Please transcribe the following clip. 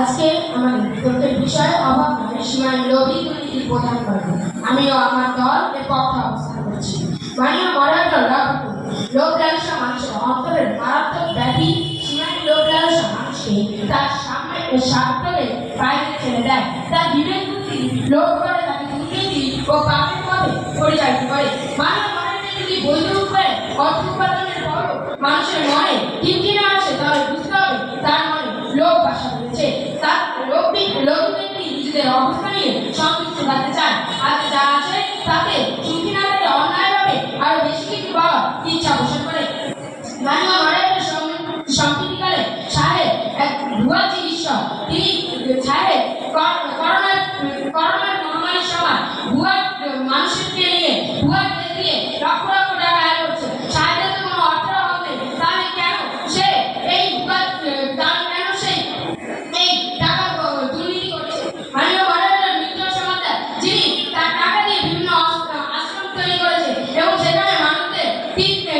আজকে আমার বিষয় অভাব নয়, সীমায় লোভী প্রদান করবে আমিও আমার দল এর পক্ষে অবস্থান করছি। মাননীয় মডারেটর লোভ লালসা মানুষের অন্তরের মারাত্মক ব্যাধি, সীমায় লোভ লালসা মানুষকে তার সামনে স্বার্থকে বাইরে ছেড়ে দেয়। তার বিবেক বুদ্ধি লোভ করে, তাকে দুর্নীতি ও পাপের পথে পরিচালিত করে। মডারেটর যদি বৈধ উপায়ে অর্থ পরও মানুষের মনে তৃপ্তি না আসে তাহলে বুঝতে হবে তার মনে লোভ বাসা রয়েছে তার লোভ লোভ ব্যক্তি নিজেদের সংযুক্ত নিয়ে সন্তুষ্ট fin